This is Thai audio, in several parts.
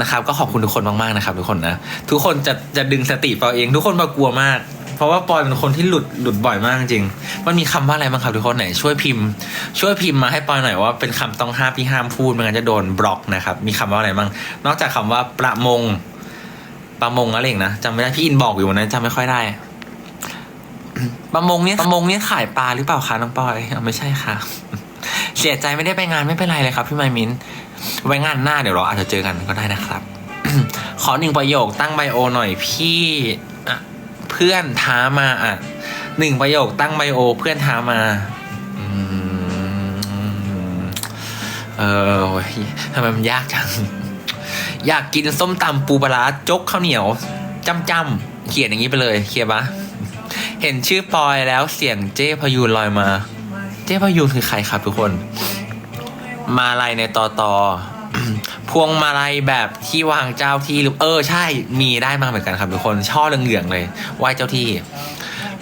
นะครับ ก็ขอบคุณทุกคนมากๆนะครับ ทุกคนนะ ทุกคนจะจะดึงสติปอยเอง ทุกคนมากลัวมาก เพราะว่าปอยเป็นคนที่หลุดหลุดบ่อยมากจริง มันมีคำว่าอะไรบ้างครับทุกคนไหนช่วยพิมพ์ ช่วยพิมพ์มาให้ปอยหน่อยว่าเป็นคำต้องห้ามที่ห้ามพูดไม่งั้นจะโดนบล็อกนะครับ มีคำว่าอะไรบ้างนอกจากคำว่าประมงประมงอะไรอีกนะจำไม่ได้พี่อินบอกอยู่วันนั้นจำไม่ค่อยได้ประมงเนี่ยประมงเนี่ยขายปลาหรือเปล่าคะน้องปอยเอาไม่ใช่ค่ะ เสียใจไม่ได้ไปงานไม่เป็นไรเลยครับ พี่ไมมิน ไว้งานหน้าเดี๋ยวเราอาจจะเจอกันก็ได้นะครับ ขอหนึ่งประโยคตั้งไบโอหน่อยพี่เพื่อนท้ามาอะหนึ่งประโยคตั้งไบโอเพื่อนท้ามาเออทำไมมันยากจัง อยากกินส้มตำปูปลาจกข้าวเหนียวจำจำๆเขียนอย่างนี้ไปเลยเคลียร์ปะเห็นชื่อปอยแล้วเสียงเจ้พยูนลอยมา เจ้พยูนคือใครครับทุกคน มาลัยในตอตอ พวงมาลัยแบบที่วางเจ้าที่หรือเออใช่มีได้มาเหมือนกันครับทุกคนช่อเหลืองๆเลยไหว้เจ้าที่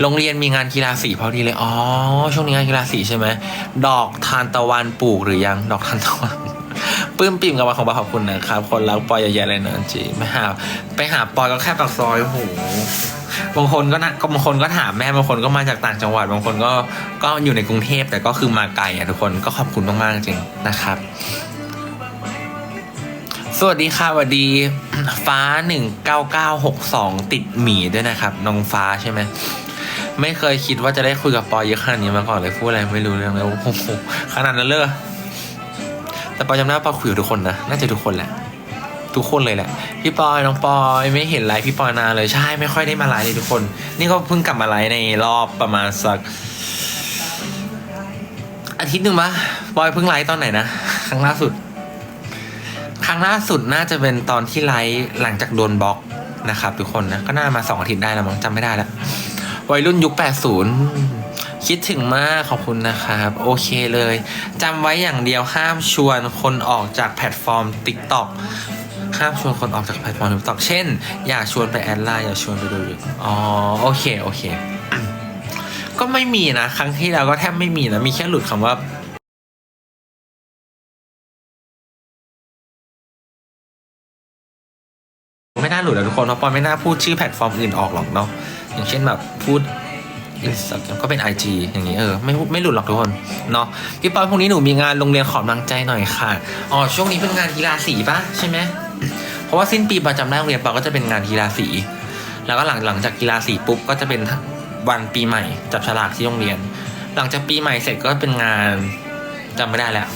โรงเรียนมีงานกีฬาสีพอดีเลยอ๋อช่วงนี้งานกีฬาสีใช่ไหมดอกทานตะวันปลูกหรือยังดอกทานตะวันปื้มปิ่มกับวันของบาขอบคุณนะครับ คนรักปอยเยอะแยะเลยนะจีไม่หาไปหาปอยก็แค่ปากซอยโอ้โห บางคนก็นะก็บางคนก็ถามแม่บางคนก็มาจากต่างจังหวัด บางคนก็ก็อยู่ในกรุงเทพแต่ก็คือมาไกลอะทุกคนก็ขอบคุณมากๆจริงนะครับ สวัสดีค่ะสวัสดีฟ้าหนึ่งเก้าเก้าหกสองติดหมีด้วยนะครับ น้องฟ้าใช่ไหมไม่เคยคิดว่าจะได้คุยกับปอยเยอะขนาดนี้มาก่อนเลยพูดอะไรไม่รู้เรื่องเลยโอ้โหขนาดนั้นเลยเหรอแต่ปอยจำได้ปอยคุยกับทุกคนนะน่าจะทุกคนแหละ ทุกคนเลยแหละ พี่ปอยน้องปอยไม่เห็นไลฟ์พี่ปอยนานเลยใช่ไม่ค่อยได้มาไลฟ์เลยทุกคน นี่ก็เพิ่งกลับมาไลฟ์ในรอบประมาณสัก อาทิตย์หนึ่งปะปอยเพิ่งไลฟ์ตอนไหนนะครั้งล่าสุด ครั้งล่าสุดน่าจะเป็นตอนที่ไลฟ์หลังจากโดนบล็อกนะครับ ทุกคนนะก็น่ามาสองอาทิตย์ได้แล้วมั้งจำไม่ได้แล้ววัยรุ่นยุค 80 คิดถึงมากขอบคุณนะครับ โอเคเลยจำไว้อย่างเดียวห้ามชวนคนออกจากแพลตฟอร์ม TikTok ห้ามชวนคนออกจากแพลตฟอร์ม TikTok เช่น อย่าชวนไปแอดไลน์อย่าชวนไปดูอยู่อ๋อโอเคโอเค ก็ไม่มีนะ ครั้งที่แล้วก็แทบไม่มีนะ มีแค่หลุดคำว่าไม่น่าหลุดแล้วทุกคนเพราะปอนไม่น่าพูดชื่อแพลตฟอร์มอื่นออกหรอกเนาะอย่างเช่นแบบพูดอินสตาแกรมก็เป็น IG อย่างนี้เออไม่ไม่หลุดหรอกทุกคนเนาะพี่ปอนพรุ่งนี้หนูมีงานโรงเรียนขอกำลังใจหน่อยค่ะอ๋อช่วงนี้เป็นงานกีฬาสีปะใช่ไหม ราะว่าสิ้นปีประจำได้โรงเรียนปอก็จะเป็นงานกีฬาสี แล้วก็หลังหลังจากกีฬาสีปุ๊บก็จะเป็นวันปีใหม่จับฉลากที่โรงเรียน หลังจากปีใหม่เสร็จก็เป็นงานจำไม่ได้แล้ว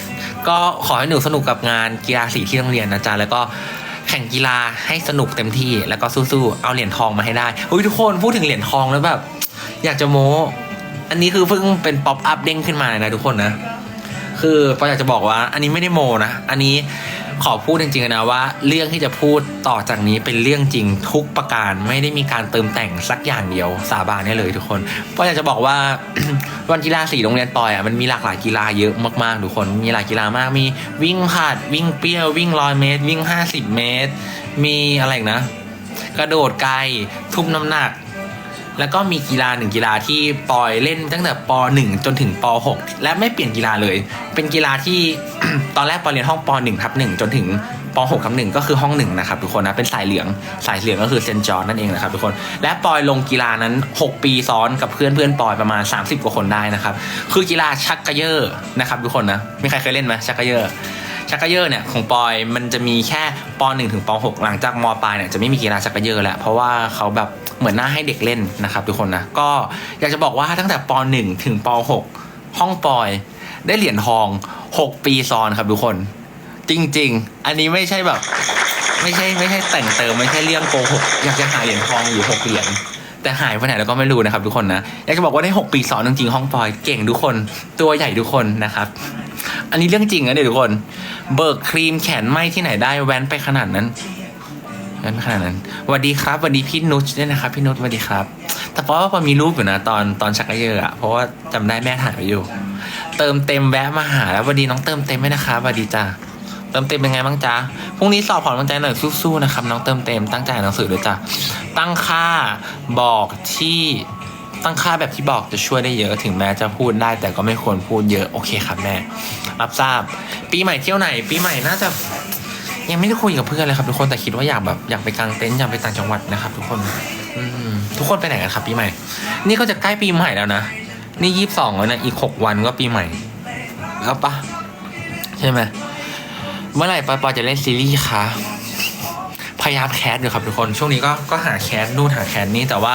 ก็ขอให้หนูสนุกกับงานกีฬาสีที่โรงเรียนนะจ๊ะแล้วก็แข่งกีฬาให้สนุกเต็มที่แล้วก็สู้ๆเอาเหรียญทองมาให้ได้อุ้ยทุกคนพูดถึงเหรียญทองแล้วแบบอยากจะโม้ อันนี้คือเพิ่งเป็นป๊อปอัพเด้งขึ้นมาเลยนะทุกคนนะ คือปออยากจะบอกว่า อันนี้ไม่ได้โมนะ อันนี้ ขอพูดจริงๆนะว่า เรื่องที่จะพูดต่อจากนี้เป็นเรื่องจริงทุกประการไม่ได้มีการเติมแต่งสักอย่างเดียวสาบานได้เลยทุกคนปออยากจะบอกว่าวันกีฬาสีโรงเรียนปอยอะมันมีหลากหลายกีฬาเยอะมากๆทุกคนมีหลายกีฬามากมีวิ่งผาดวิ่งเปรี้ยววิ่งร้อยเมตร วิ่งห้าสิบเมตร มีอะไรนะ กระโดดไกลทุ่มน้ำหนัก แล้วก็มีกีฬาหนึ่งกีฬาที่ปอยเล่นตั้งแต่ป .1 จนถึงป .6 และไม่เปลี่ยนกีฬาเลย เป็นกีฬาที่ตอนแรกปอยเรียนห้องป .1 ทับ1จนถึงป .6 ทับ1ก็คือห้องหนึ่งนะครับทุกคนนะเป็นสายเหลืองสายเหลืองก็คือเซนจอร์นั่นเองนะครับทุกคนและปอยลงกีฬานั้น 6 ปีซ้อนกับเพื่อนเพื่อนปอยประมาณ 30 กว่าคนได้นะครับคือกีฬาชักกระเยอร์นะครับทุกคนนะมีใครเคยเล่นไหมชักกระเยอร์ ชักกระเยอร์เนี่ยของปอยมันจะมีแค่ป .1 ถึงป .6 หลังจากมปลายเนี่ยจะไม่มีกีฬาชักกระเยอร์แล้ว เพราะว่าเขาแบบเหมือนหน้าให้เด็กเล่นนะครับทุกคนนะก็อยากจะบอกว่าตั้งแต่ป .1 ถึงป .6 ห้องปอยได้เหรียญทอง 6 ปีซ้อนครับทุกคน จริง ๆ อันนี้ไม่ใช่แบบ ไม่ใช่ไม่ใช่แต่งเติมไม่ใช่เรื่องโกหกอยากจะหาเหรียญทองอยู่6เหรียญแต่หายไปไหนแล้วก็ไม่รู้นะครับทุกคนนะอยากจะบอกว่าได้ 6 ปีซ้อนจริงๆห้องปอยเก่งทุกคน ตัวใหญ่ทุกคนนะครับ อันนี้เรื่องจริงนะเดี๋ยวทุกคน เบิกครีมแขนไหมที่ไหนได้แว้นไปขนาดนั้นแว้นไปขนาดนั้นสวัสดีครับสวัสดีพี่นุชด้วยนะครับ พี่นุชสวัสดีครับ แต่เพราะว่าพอมีรูปอยู่นะตอนตอนชักเยอะอะเพราะว่าจำได้แม่ถ่ายไว้อยู่ เติมเต็มแวะมาหาแล้วสวัสดีน้องเติมเต็มไหมนะครับสวัสดีจ้าเติมเต็มเป็นไงบ้างจ๊ะพรุ่งนี้สอบผ่อนกำลังใจหน่อยสู้ๆนะครับน้องเติมเต็มตั้งใจอ่านหนังสือด้วยจ้ะตั้งค่าบอกที่ ตั้งค่าแบบที่บอกจะช่วยได้เยอะถึงแม้จะพูดได้ แต่ก็ไม่ควรพูดเยอะโอเคครับแม่รับทราบ ปีใหม่เที่ยวไหน ปีใหม่น่าจะยังไม่ได้คุยกับเพื่อนเลยครับทุกคนแต่คิดว่าอยากแบบอยากไปกางเต็นท์อยากไปต่างจังหวัดนะครับ ทุกคนทุกคนไปไหนกันครับ ปีใหม่ นี่ก็จะใกล้ปีใหม่แล้วนะนี่ยี่สิบสองแล้วนะอีกหกวันก็ปีใหม่ แล้วปะใช่ไหมเมื่อไหร่ปอปอจะเล่นซีรีส์คะ ยายามแคสอยู่ครับทุกคน ช่วงนี้ก็ก็หาแคสนู่นหาแคสนี่แต่ว่า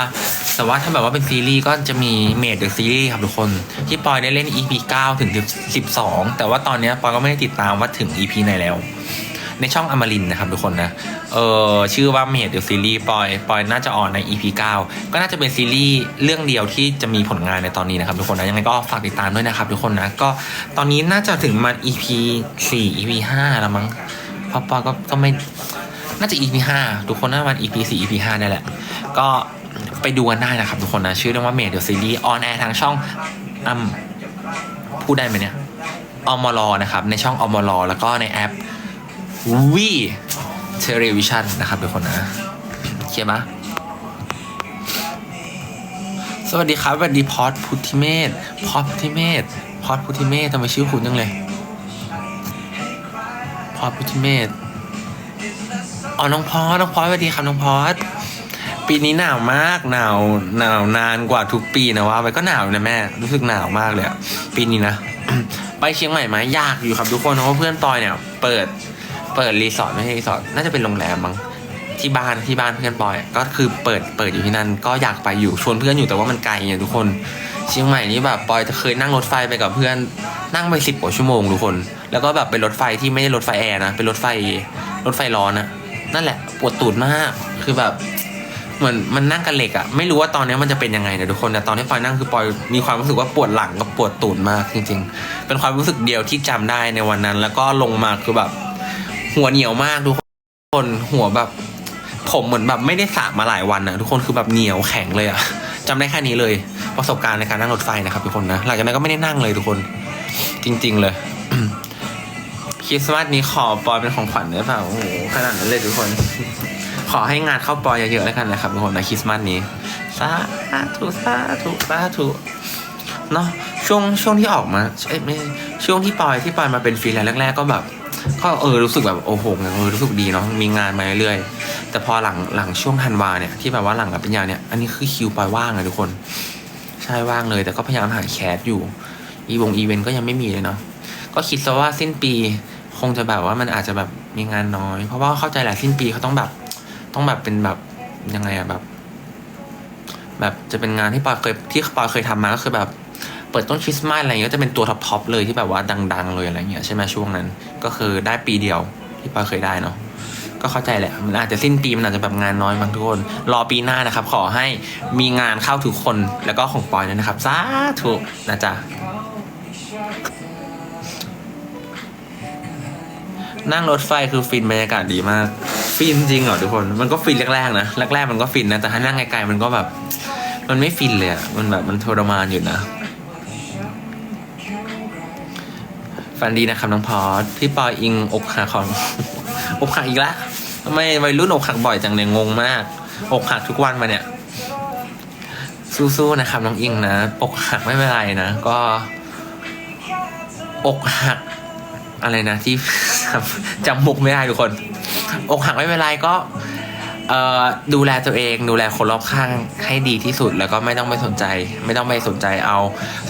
แต่ว่าถ้าแบบว่าเป็นซีรีส์ก็จะมีเมดเดอะซีรีส์ครับทุกคน ที่ปอยได้เล่น EP 9 ถึง 12 แต่ว่าตอนนี้ปอยก็ไม่ได้ติดตามว่าถึง EP ไหนแล้ว ในช่องอมรินนะครับทุกคนนะเออชื่อว่าเมดเดอะซีรีส์ปอยปอยน่าจะออนใน EP 9 ก็น่าจะเป็นซีรีส์เรื่องเดียวที่จะมีผลงานในตอนนี้นะครับทุกคนนะยังไงก็ฝากติดตามด้วยนะครับทุกคนนะก็ตอนนี้น่าจะถึงมา EP 4 EP 5แล้วมั้งพราะปอยก็ก็ไม่ น่าจะ EP 5ทุกคนน่าจะมา EP 4 EP 5นี่แหละ ก็ไปดูกันได้นะครับทุกคนนะ ชื่อเรื่องว่าเมดเดอะซีรีส์ออนแอร์ทางช่องอืมพูดได้ไหมเนี่ยอมรนะครับ ในช่องอมรแล้วก็ในแอปวีเทเลวิชันนะครับทุกคนนะเคลียร์ปะสวัสดีครับสวัสดีพอดพุทธิเมธพอดพุทธิเมธพอดพุทธิเมธทำไมชื่อคุณจังเลยพอดพุทธิเมธ อ๋อ น้องพอน้องพอดสวัสดีครับน้องพอดปีนี้หนาวมาก หนาว หนาวนานกว่าทุกปีนะว่าไปก็หนาวนะแม่ รู้สึกหนาวมากเลยปีนี้นะ ไปเชียงใหม่ไหมยากอยู่ครับทุกคนเพราะว่าเพื่อนปอยเนี่ย เปิด เปิดรีสอร์ทไม่ใช่รีสอร์ท น่าจะเป็นโรงแรมมั้งที่บ้านที่บ้านเพื่อนปอย ก็คือเปิดเปิดอยู่ที่นั่น ก็อยากไปอยู่ชวนเพื่อนอยู่แต่ว่ามันไกลไงทุกคน เชียงใหม่นี่แบบปอยจะเคยนั่งรถไฟไปกับเพื่อนนั่งไปสิบกว่าชั่วโมงทุกคน แล้วก็แบบเป็นรถไฟที่ไม่ใช่รถไฟแอร์นะเป็นรถไฟรถไฟร้อนอะ นั่นแหละปวดตูดมาก คือแบบเหมือนมันนั่งกันเหล็กอะไม่รู้ว่าตอนนี้มันจะเป็นยังไงนะทุกคนแต่ตอนที่ปอยนั่งคือปอยมีความรู้สึกว่าปวดหลังกับปวดตูดมากจริง ๆ เป็นความรู้สึกเดียวที่จำได้ในวันนั้น แล้วก็ลงมาคือแบบ หัวเหนียวมากทุกคนหัวแบบ ผมเหมือนแบบไม่ได้สระมาหลายวันนะทุกคนคือแบบเหนียวแข็งเลยอะจำได้แค่นี้เลย ประสบการณ์ในการนั่งรถไฟนะครับทุกคนนะหลังจากนั้นก็ไม่ได้นั่งเลยทุกคน จริง ๆ เลย ริสต์มาสนี้ขอปอยเป็นของขวัญได้เปล่าโอ้โหขนาดนั้นเลยทุกคน ขอให้งานเข้าปอยเยอะๆแล้วกันนะครับทุกคนนะคริสต์มาสนี้สาธุสาธุสาธุเนาะช่วงช่วงที่ออกมาเอ้ยไม่ช่วงที่ปอยที่ปอยมาเป็นฟรีแลนซ์แรกๆก็แบบก็เออรู้สึกแบบโอ้โหเออรู้สึกดีเนาะมีงานมาเรื่อยๆแต่พอหลังหลังช่วงธันวาเนี่ยที่แบบว่าหลังรับปริญญาเนี่ยอันนี้คือคิวปอยว่างเลยทุกคน ใช่ว่างเลย แต่ก็พยายามหาแคสอยู่อีวงอีเวนต์ก็ยังไม่มีเลยเนาะก็คิดซะว่าสิ้นปี คงจะแบบว่ามันอาจจะแบบมีงานน้อย เพราะว่าเข้าใจแหละสิ้นปีเขาต้องแบบ ต้องแบบเป็นแบบยังไงอะแบบ แบบจะเป็นงานที่ปอยเคยที่ปอยเคยทำมาก็คือแบบเปิดต้นคริสต์มาสอะไรเงี้ยก็จะเป็นตัวท็อปๆเลยที่แบบว่าดัง ๆ เลยอะไรเงี้ยใช่ไหมช่วงนั้น ก็คือได้ปีเดียวที่ปอยเคยได้เนาะก็เข้าใจแหละ มันอาจจะสิ้นปีมันอาจจะแบบงานน้อยบางทุกคน รอปีหน้านะครับ ขอให้มีงานเข้าทุกคนแล้วก็ของปอยด้วยนะครับสาธุนะจ๊ะ นั่งรถไฟคือฟินบรรยากาศดีมาก ฟินจริงเหรอทุกคน มันก็ฟินแรกๆนะแรกๆมันก็ฟินนะแต่ถ้านั่งไกลๆมันก็แบบ มันไม่ฟินเลยอะมันแบบมันทรมานอยู่นะฟันดีนะครับน้องพอสพี่ปอยอิงอกหักของ อกหักอีกแล้วทำไมวัยรุ่นอกหักบ่อยจังเนี่ยงงมาก อกหักทุกวันมาเนี่ย สู้ๆนะครับน้องอิงนะ อกหักไม่เป็นไรนะ ก็ อกหัก อะไรนะที่ จำมุกไม่ได้ทุกคน อกหักไม่เป็นไรก็ดูแลตัวเอง ดูแลคนรอบข้างให้ดีที่สุดแล้วก็ไม่ต้องไปสนใจ ไม่ต้องไปสนใจเอา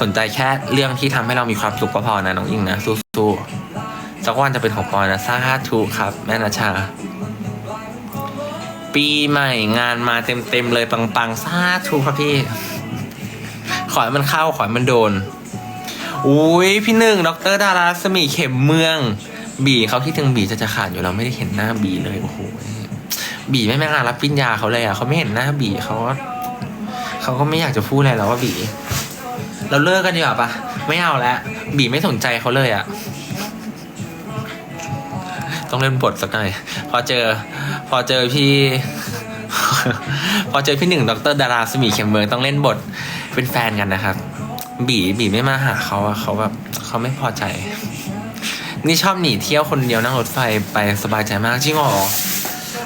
สนใจแค่เรื่องที่ทำให้เรามีความสุขก็พอนะน้องอิงนะสู้ๆสักวันจะเป็นของปอนะสาธุครับแม่นาชา ปีใหม่งานมาเต็มๆเลยปังๆสาธุครับพี่ ขอให้มันเข้าขอให้มันโดน อุ้ยพี่หนึ่งดรดาราสมีเข็มเมือง บีเขาคิดถึงบีจะจะขาดอยู่เราไม่ได้เห็นหน้าบีเลยโอ้โหบีไม่แม่งานรับปริญญาเขาเลยอะเขาไม่เห็นหน้าบีเขาก็เขาก็ไม่อยากจะพูดอะไรแล้วว่าบี เราเลิกกันดีกว่าปะไม่เอาแล้วบีไม่สนใจเขาเลยอะต้องเล่นบทสักหน่อยพอเจอ พอเจอพี่ พอเจอพี่หนึ่งดรดาราสมีเข็มเมืองต้องเล่นบทเป็นแฟนกันนะครับ บีบีไม่มาหาเขาอะเขาแบบเขาไม่พอใจ นี่ชอบหนีเที่ยวคนเดียวนั่งรถไฟไปสบายใจมากจริงเหรอ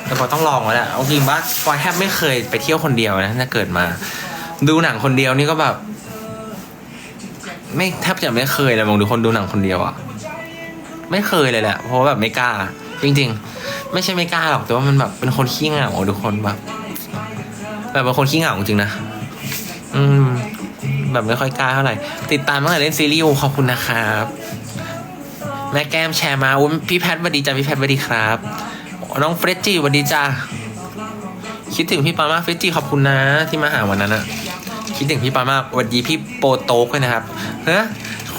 แต่พอต้องลองแล้วแหละเอาจริงว่าปอยแทบไม่เคยไปเที่ยวคนเดียวนะตั้งแต่เกิดมา ดูหนังคนเดียวนี่ก็แบบ ไม่แทบจะไม่เคยเลยมองดูคนดูหนังคนเดียวอะไม่เคยเลยแหละเพราะแบบไม่กล้า จริง ๆ ไม่ใช่ไม่กล้าหรอกแต่ว่ามันแบบเป็นคนขี้เหงาทุกคนแบบแบบเป็นคนขี้เหงาจริงนะอืม แบบไม่ค่อยกล้าเท่าไหร่ ติดตามตั้งแต่เล่นซีรีส์ขอบคุณนะครับ แม่แก้มแชร์มาอุ้ยพี่แพทสวัสดีจ้าพี่แพทสวัสดีครับ น้องเฟรดจี้สวัสดีจ้าคิดถึงพี่ปามากเฟรดจี้ขอบคุณนะ ที่มาหาวันนั้นอะคิดถึงพี่ปามากสวัสดีพี่โปโต๊กด้วยนะครับเฮ้ย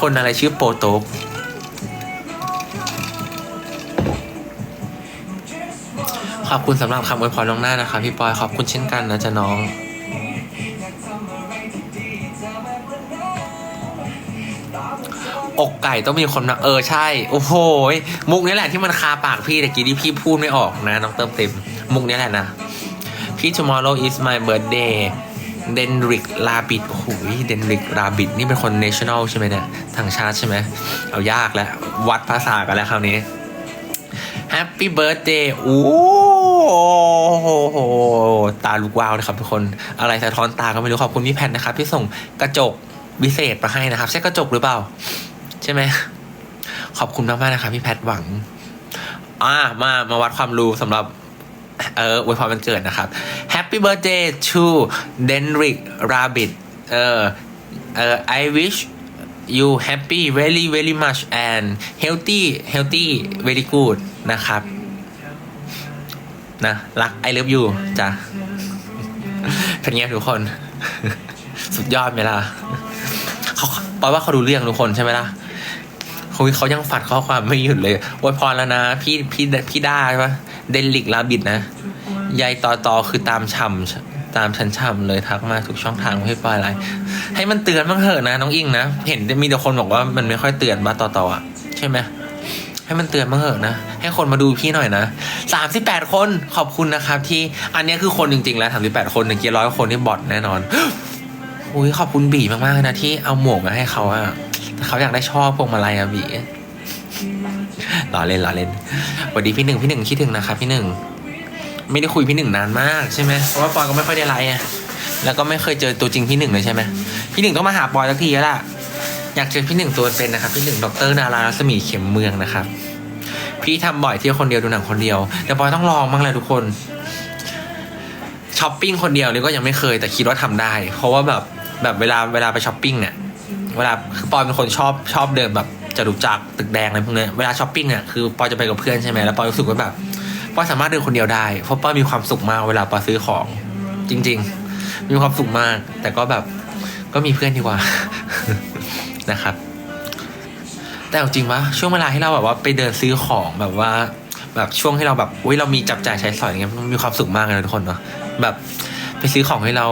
คนอะไรชื่อโปโต๊กขอบคุณสำหรับคำอวยพรน้องหน้านะครับพี่ปอยขอบคุณเช่นกันนะจ๊ะน้อง อกไก่ต้องมีคนมาเออใช่ โอ้โหมุกนี้แหละที่มันคาปากพี่แต่กี้ที่พี่พูดไม่ออกนะน้องเติมเต็ม มุกนี้แหละนะ พี่ tomorrow is my birthday เดนริกลาบิดโอ้โหเดนริกลาบิดนี่เป็นคน national ใช่ไหมเนี่ยทางชาติใช่ไหมเอายากแล้ว วัดภาษากันแล้วคราวนี้ Happy birthday โอ้โหตาลูกวาวนะครับทุกคน อะไรสะท้อนตาก็ไม่รู้ขอบคุณพี่แพทนะครับที่ส่งกระจก วิเศษมาให้นะครับ ใช่กระจกหรือเปล่า ใช่ไหม ขอบคุณมากๆนะครับพี่แพทหวัง อ่ามามาวัดความรู้สำหรับเอออวยพรวันเกิดนะครับ Happy birthday to Denrick Rabbit เออเออ I wish you happy very very much and healthy healthy very good นะครับ นะ รัก I love you จ้ะเป็นไงทุกคน สุดยอดไหมล่ะ เขาปอยว่าเขาดูเรื่องทุกคนใช่ไหมล่ะเขาเขายังฝัดข้อความไม่หยุดเลยอวยพรแล้วนะ พี่พี่พี่ด้าใช่ปะเดนลิกลาบิดนะยายต่อต่อคือตามช่ำตามฉันช่ำเลยทักมาทุกช่องทางไม่ปล่อยอะไร ให้มันเตือนบ้างเถอะนะน้องอิงนะ เห็นมีแต่คนบอกว่ามันไม่ค่อยเตือนมาต่อต่ออะใช่ไหมให้มันเตือนบ้างเถอะนะ ให้คนมาดูพี่หน่อยนะสามสิบแปดคนขอบคุณนะครับที่อันนี้คือคนจริงๆแล้วสามสิบแปดคนหนึ่งกี่ร้อยคนที่บอทแน่นอน อุ้ยขอบคุณบีมากๆนะที่เอาหมวกมาให้เขาอะแต่เขาอยากได้ชอบพวงมาลัยอะบีล้อเล่นล้อเล่นสวัสดีพี่หนึ่งพี่หนึ่งคิดถึงนะครับพี่หนึ่งไม่ได้คุยพี่หนึ่งนานมากใช่ไหมเพราะว่าปอยก็ไม่ค่อยได้ไลน์อะแล้วก็ไม่เคยเจอตัวจริงพี่หนึ่งเลยใช่ไหมพี่หนึ่งต้องมาหาปอยสักทีแล้วล่ะอยากเจอพี่หนึ่งตัวเป็นนะครับพี่หนึ่งดรนารารัศมีเข็มเมืองนะครับ พี่ทำบ่อยเที่ยวคนเดียวดูหนังคนเดียว แต่ปอยต้องลองบ้างเลยทุกคนช้อปปิ้งคนเดียวนี่ก็ยังไม่เคยแต่คิดว่าทำได้ เพราะว่าแบบ แบบเวลาเวลาไปช้อปปิ้งเนี่ยเวลาคือปอยเป็นคนชอบชอบเดินแบบจตุจักรตึกแดงอะไรพวกเนี้ยเวลาช้อปปิ้งเนี่ยคือปอยจะไปกับเพื่อนใช่ไหมแล้วปอยรู้สึกว่าแบบปอยสามารถเดินคนเดียวได้เพราะปอยมีความสุขมากเวลาปอยซื้อของ จริง ๆ มีความสุขมาก แต่ก็แบบก็มีเพื่อนดีกว่านะครับ แต่เอาจริงวะช่วงเวลาที่เราแบบว่าไปเดินซื้อของแบบว่า แบบช่วงที่เราแบบอุ้ยเรามีจับจ่ายใช้สอยอย่างเงี้ยมันมีความสุขมากเลยทุกคนเนาะแบบไปซื้อของให้เรา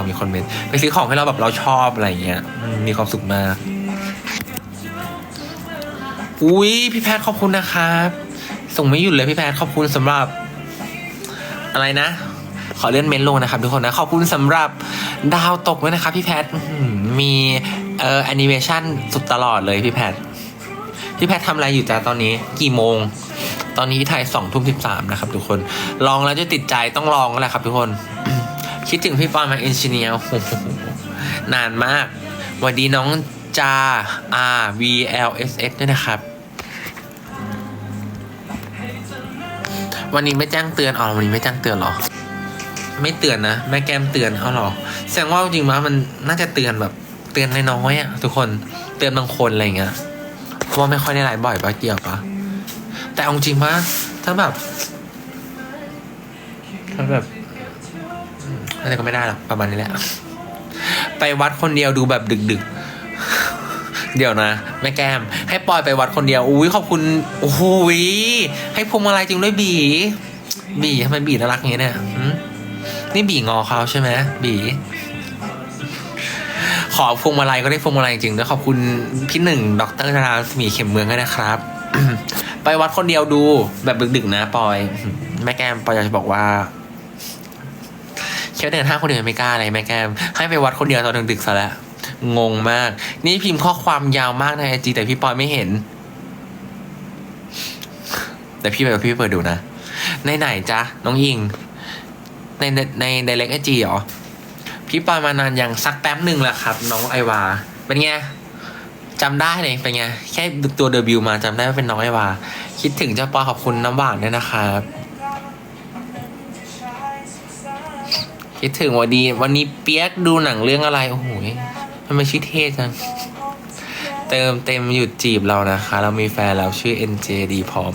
เรามีคนเมนไปซื้อของให้เราแบบเราชอบอะไรเงี้ยมีความสุขมาก อุ้ยพี่แพทย์ขอบคุณนะครับ ส่งไม่หยุดเลยพี่แพทย์ขอบคุณสำหรับ อะไรนะ ขอเลื่อนเมนลงนะครับทุกคนนะขอบคุณสำหรับดาวตกด้วยนะครับพี่แพทย์มีเอ่อแอนิเมชันสุดตลอดเลยพี่แพทย์พี่แพทย์ทำอะไรอยู่จ้าตอนนี้กี่โมง ตอนนี้ที่ไทยสองทุ่มสิบสามนะครับทุกคน ลองแล้วจะติดใจต้องลองแหละครับทุกคน คิดถึงพี่ปอนมาเอนจิเนียร์นานมากวัสดีน้องจา R V L S S ด้วยนะครับ วันนี้ไม่แจ้งเตือนอ๋อวันนี้ไม่แจ้งเตือนหรอ ไม่เตือนนะ แม่แก้มเตือนเอาหรอ แสดงว่าจริงๆว่ามันน่าจะเตือนแบบเตือนน้อยๆอะทุกคนเตือนบางคนอะไรเงี้ยเพราะว่าไม่ค่อยได้ไลฟ์บ่อยปะเกี่ยวปะแต่เอาจริงปะถ้าแบบถ้าแบบ อืมอะไรก็ไม่ได้หรอกประมาณนี้แหละ ไปวัดคนเดียวดูแบบดึก ๆ เดี๋ยวนะ แม่แก้ม ให้ปอยไปวัดคนเดียวอุ้ยขอบคุณโอ้โหยให้พวงมาลัยจริงด้วยบี บีทำไมบีน่ารักอย่างเงี้ยเนี่ยนี่บีงอเขาใช่ไหมบีขอพวงมาลัยก็ได้พวงมาลัยจริงด้วยขอบคุณพี่หนึ่งดรธาราสมีเข็มเมืองด้วยนะครับ ไปวัดคนเดียวดูแบบดึกๆนะปอย แม่แก้มปอยอยากจะบอกว่า คียวเดินห้างคนเดียวไม่กล้าอะไรแม่แก้มให้ไปวัดคนเดียวตอนดึกๆซะแล้วงงมาก นี่พิมพ์ข้อความยาวมากในไอจีแต่พี่ปอยไม่เห็น แต่พี่ไปพี่เปิดดูนะ ในไหนจ๊ะ น้องยิง ในในในเล็กไอจีเหรอ พี่ปอยมานานยังสักแป๊บหนึ่งแหละครับ น้องไอวา เป็นไงจำได้เลยเป็นไง แค่ตัวเดบิวต์มาจำได้ว่าเป็นน้องไอวา คิดถึงเจ้าปอขอบคุณน้ำหวานด้วยนะครับ คิดถึงวันดี วันนี้เปียกดูหนังเรื่องอะไร โอ้โหทำไมชื่อเท่จัง เติมเต็มหยุดจีบเรานะคะ เรามีแฟนแล้วชื่อ NJ ดีพร้อม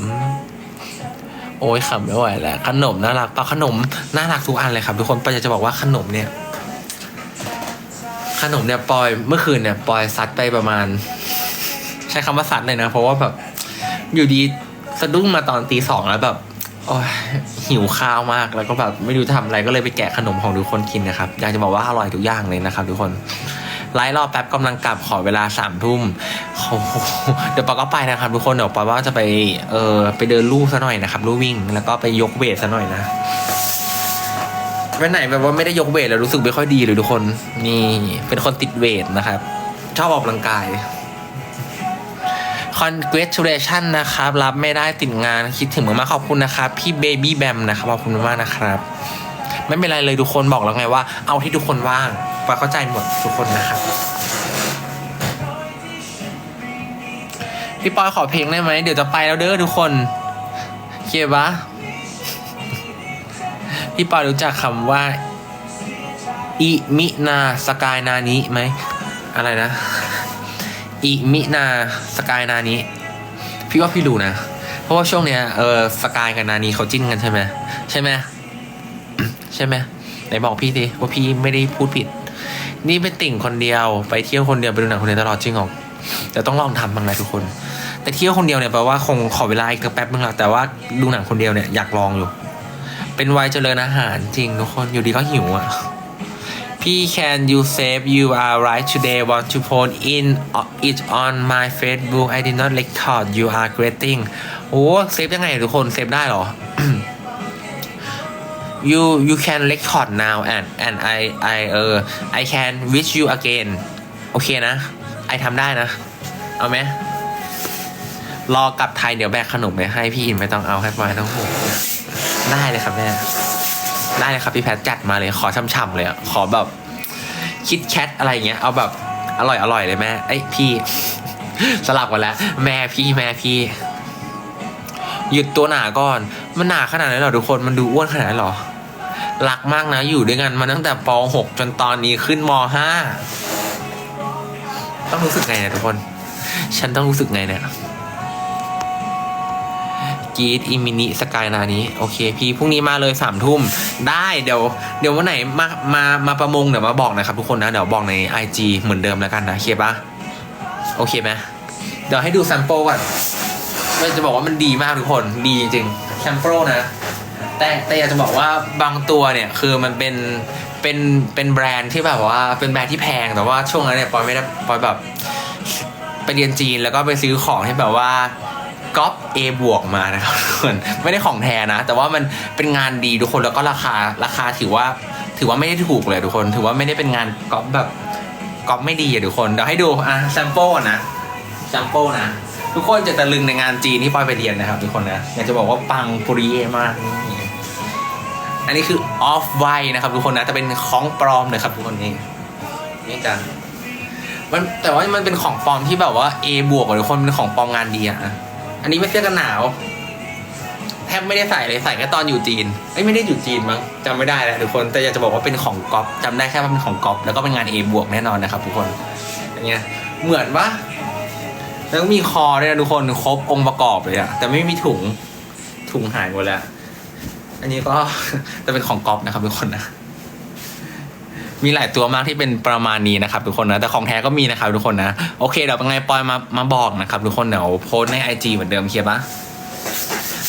โอ้ยขำไม่ไหวแล้ว ขนมน่ารักปะขนมน่ารักทุกอันเลยครับทุกคนปอยอยากจะบอกว่าขนมเนี่ย ขนมเนี่ยปอยเมื่อคืนเนี่ยปอยซัดไปประมาณ ใช้คำว่าซัดเลยนะ เพราะว่าแบบอยู่ดีสะดุ้งมาตอนตีสองแล้วแบบโอ้ย หิวข้าวมากแล้วก็แบบไม่รู้จะทำอะไรก็เลยไปแกะขนมของทุกคนกินนะครับอยากจะบอกว่าอร่อยทุกอย่างเลยนะครับ ทุกคนไลฟ์รอบแป๊บกำลังกลับขอเวลาสามทุ่มเดี๋ยวปอก็ไปนะครับ ทุกคนเดี๋ยวปอว่าจะไปเออไปเดินลู่ซะหน่อยนะครับลู่วิ่ง แล้วก็ไปยกเวทซะหน่อยนะไปไหนแบบว่าไม่ได้ยกเวทแล้วรู้สึกไม่ค่อยดีเลยทุกคน นี่เป็นคนติดเวทนะครับ ชอบออกกำลังกาย congratulation นะครับ รับไม่ได้ติดงานคิดถึงมากๆขอบคุณนะครับ พี่เบบี้แบมนะครับขอบคุณมากๆนะครับ ไม่เป็นไรเลยทุกคนบอกแล้วไงว่า เอาที่ทุกคนว่างปาเข้าใจหมดทุกคนนะครับพี่ปอยขอเพลงได้ไหมเดี๋ยวจะไปแล้วเด้อทุกคนเคียร์ปะพี่ปอยรู้จักคำว่าอิมินาสกายนานี้ไหมอะไรนะ อิมินาสกายนานี้ พี่ว่าพี่รู้นะ เพราะว่าช่วงเนี้ยเออสกายกับนานี้เขาจิ้นกันใช่ไหมใช่ไหมใช่ไหมไหนบอกพี่ดิว่าพี่ไม่ได้พูดผิด นี่เป็นติ่งคนเดียวไปเที่ยวคนเดียวไปดูหนังคนเดียวตลอดจริงหรอแต่ต้องลองทำบ้างนะทุกคน แต่เที่ยวคนเดียวเนี่ยแปลว่าคงขอเวลาอีกแป๊บนึงละแต่ว่าดูหนังคนเดียวเนี่ยอยากลองอยู่ เป็นวัยเจริญอาหารจริงทุกคนอยู่ดีก็หิวอะ พี่ can you save you are right today want to post in it on my Facebook I did not record you are greeting โอ้เซฟยังไงทุกคนเซฟได้หรอ you you can record now and and I I เออ I can wish you again โอเคนะ ไอทำได้นะ เอาไหมรอกลับไทยเดี๋ยวแบกขนมไปให้พี่อินไม่ต้องเอาให้ปอยต้องโหได้เลยครับแม่ ได้เลยครับพี่แพทจัดมาเลยขอช่ำๆเลยอะขอแบบคิดแคทอะไรเงี้ยเอาแบบอร่อยอร่อยเลยแม่ไอพี่ สลับกันแล้ว แม่พี่แม่พี่ หยุดตัวหนาก่อน มันหนาขนาดนั้นหรอทุกคนมันดูอ้วนขนาดนั้นหรอรักมากนะอยู่ด้วยกันมาตั้งแต่ป .6 จนตอนนี้ขึ้นม .5 ต้องรู้สึกไงเนี่ยทุกคน ฉันต้องรู้สึกไงเนี่ย กีดอิมินิสกายนานี้ โอเค พี่พรุ่งนี้มาเลยสามทุ่มได้เดี๋ยว เดี๋ยววันไหนมามามาประมงเดี๋ยวมาบอกนะครับทุกคนนะ เดี๋ยวบอกใน IG เหมือนเดิมแล้วกันนะโอเคปะโอเคไหมเดี๋ยวให้ดูแซมเปิลก่อนเราจะบอกว่ามันดีมากทุกคนดีจริงๆแซมเปิลนะแต่แต่อยากจะบอกว่าบางตัวเนี่ยคือมันเป็นเป็นเป็นแบรนด์ที่แบบว่าเป็นแบรนด์ที่แพงแต่ว่าช่วงนั้นเนี่ยปอยไม่ได้ปอยแบบไปเรียนจีนแล้วก็ไปซื้อของที่แบบว่า ก๊อป A บวกมานะครับทุกคนไม่ได้ของแท้นะ แต่ว่ามันเป็นงานดีทุกคนแล้วก็ราคาราคาถือว่า ถือว่าไม่ได้ถูกเลยทุกคน ถือว่าไม่ได้เป็นงานก๊อปแบบก๊อปไม่ดีอะทุกคนเดี๋ยวให้ดูอะแซมเปิลนะแซมเปิลนะทุกคนจะตะลึงในงานจีนที่ปอยไปเรียนนะครับ ทุกคนนะอยากจะบอกว่าปังปุริเยมากนี่อันนี้คือออฟไวนะครับ ทุกคนนะแต่เป็นของปลอมเลยครับทุกคนนี่นี่จ้ะมันแต่ว่ามันเป็นของปลอมที่แบบว่า A บวกอะทุกคนเป็นของปลอมงานดีอะ อันนี้ไม่เสื้อกันหนาว แทบไม่ได้ใส่เลยใส่แค่ตอนอยู่จีนเอ้ยไม่ได้อยู่จีนมั้งจำไม่ได้แหละทุกคนแต่อยากจะบอกว่าเป็นของก๊อปจำได้แค่ว่าเป็นของก๊อปแล้วก็เป็นงาน A บวกแน่นอนนะครับทุกคนอย่างเงี้ยเหมือนปะแล้วมีคอด้วยนะทุกคนครบองค์ประกอบเลยอะแต่ไม่มีถุงถุงหายหมดแล้ว อันนี้ก็จะเป็นของก๊อปนะครับทุกคนนะ มีหลายตัวมากที่เป็นประมาณนี้นะครับทุกคนนะแต่ของแท้ก็มีนะครับทุกคนนะโอเคเดี๋ยวเป็นไงปอยมามาบอกนะครับทุกคนเดี๋ยวโพสในไอจเหมือนเดิมเคลียร์ปะ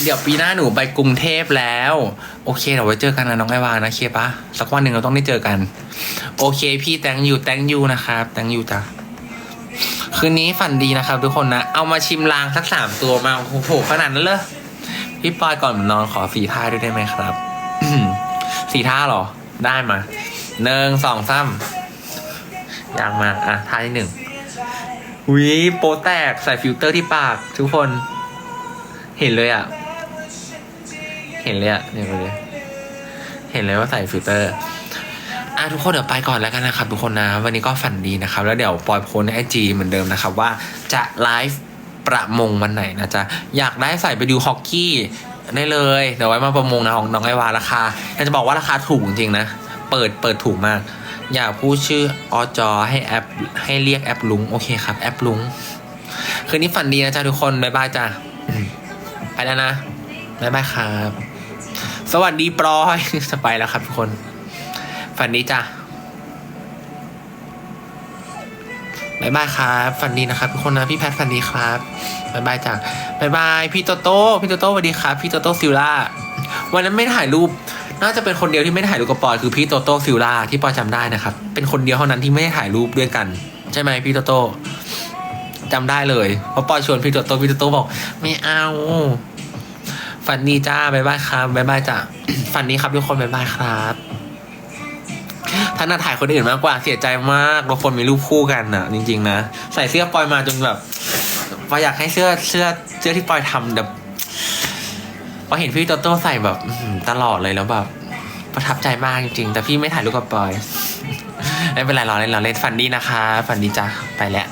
เดี๋ยวปีหน้าหนูไปกรุงเทพแล้ว โอเคเดี๋ยวไว้เจอกันนะน้องไอวานะเคลียร์ปะสักวันหนึ่งเราต้องได้เจอกัน โอเคพี่แตงยูแตงยูนะครับแตงยูจ้ะคืนนี้ฝันดีนะครับทุกคนนะ เอามาชิมลางสักสามตัวมาโอ้โหขนาดนั้นเลยพี่ปอยก่อนนอนขอสีท่าด้วยได้ไหมครับ สีท่าเหรอ ได้มา หนึ่งสองสามยางมาอะท่าที่หนึ่งวิโปรแตกใส่ฟิลเตอร์ที่ปากทุกคน เห็นเลยอะ เห็นเลยอะเนี่ยเลยเห็นเลยว่าใส่ฟิลเตอร์อะทุกคนเดี๋ยวไปก่อนแล้วกันนะครับทุกคนนะ วันนี้ก็ฝันดีนะครับ แล้วเดี๋ยวปล่อยโพสในไอจีเหมือนเดิมนะครับ ว่าจะไลฟ์ประมงวันไหนนะจ๊ะ อยากได้ใส่ไปดูฮอกกี้ได้เลย เดี๋ยวไว้มาประมงนะของน้องไอวาราคาอยากจะบอกว่าราคาถูกจริงนะ เปิดเปิดถูกมาก อยากพูดชื่ออจอให้แอปให้เรียกแอปลุงโอเคครับแอปลุงคืนนี้ฝันดีนะจ๊ะทุกคนบ๊ายบายจ้ะไปแล้วนะบ๊ายบายครับ สวัสดีปลอยจะไปแล้วครับทุกคน ฝันดีจ้ะบ๊ายบายครับฝันดีนะครับทุกคนนะพี่แพทฝันดีครับบ๊ายบายจ้ะบ๊ายบายพี่โตโต้พี่โตโต้สวัสดีครับ พี่โตโต้ซิลล่าวันนั้นไม่ถ่ายรูป น่าจะเป็นคนเดียวที่ไม่ได้ถ่ายรูปกับปอยคือพี่โตโต้ซิลล่าที่ปอยจำได้นะครับ เป็นคนเดียวเท่านั้นที่ไม่ได้ถ่ายรูปด้วยกัน ใช่ไหมพี่โตโต้จำได้เลยเพราะปอยชวนพี่โตโต้พี่โตโต้บอกไม่เอาฝันดีจ้าบายบายครับบายบายจ้ะฝันดีครับทุกคนบายบายครับท่านน่าถ่ายคนอื่นมากกว่าเสียใจมากเราคนมีรูปคู่กันนะจริง ๆ นะ ใส่เสื้อปอยมาจนแบบปอยอยากให้เสื้อเสื้อเสื้อที่ปอยทำแบบ พอเห็นพี่โตโต้ใส่แบบตลอดเลยแล้วแบบ ประทับใจมากจริงๆ แต่พี่ไม่ถ่ายรูปกับปอย ไม่เป็นไรรอเล่นรอเล่นฟันดีนะคะ ฟันดีจ้ะไปแล้ว